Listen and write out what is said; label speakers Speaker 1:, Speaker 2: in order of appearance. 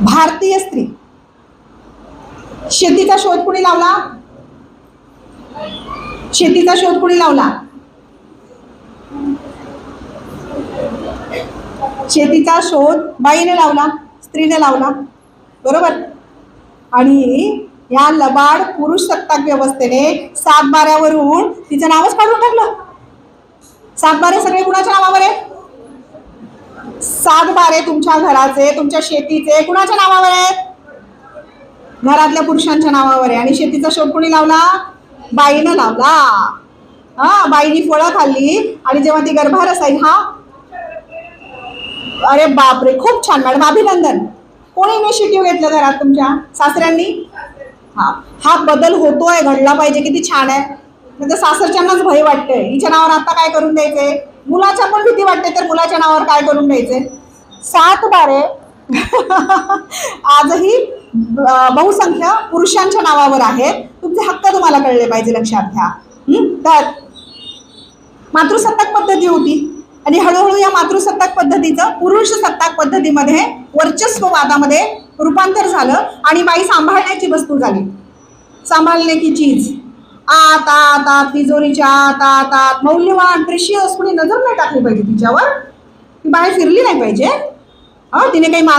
Speaker 1: भारतीय स्त्री. शेतीचा शोध कुणी लावला? शेतीचा शोध कुणी लावला? शेतीचा शोध बाईने लावला स्त्रीने लावला. बरोबर? आणि या लबाड पुरुष सत्ताक व्यवस्थेने सातबाऱ्यावरून तिचं नावच काढून टाकलं. सातबारे सगळे कुणाच्या नावावर आहे सात बारे तुमच्या घराचे तुमच्या शेतीचे. कुणाच्या नावावर आहेत घरातल्या पुरुषांच्या नावावर आहे. आणि शेतीचा शोध कोणी लावला? बाईनं लावला. हा बाईनी फळं खाल्ली. आणि जेव्हा ती गर्भार असायची हा? अरे बापरे खूप छान. मॅडम अभिनंदन. कोणी इनिशिएटिव्ह घेतलं घरात तुमच्या? सासऱ्यांनी? हा. हा बदल होतोय घडला पाहिजे. किती छान आहे. म्हणजे सासरच्यांनाच भय वाटतंय. हिच्या नावावर आता काय करून द्यायचंय? मुलाच्या पण भीती वाटते तर मुलाच्या नावावर काय करून द्यायचे? सात बारे. आजही बहुसंख्य पुरुषांच्या नावावर आहेत. तुमचे हक्क तुम्हाला कळले पाहिजे लक्षात घ्या. तर मातृसत्ताक पद्धती होती. आणि हळूहळू या मातृसत्ताक पद्धतीचं पुरुष सत्ताक पद्धतीमध्ये वर्चस्ववादामध्ये रूपांतर झालं आणि बाई सांभाळण्याची वस्तू झाली. सांभाळण्याची चीज. आत आत आत तिजोरीच्या आत आत आत. मौल्यवान प्रेशियस कुणी नजर नाही टाकली पाहिजे तिच्यावर? ती बाहेर फिरली नाही पाहिजे? हा? तिने काही मा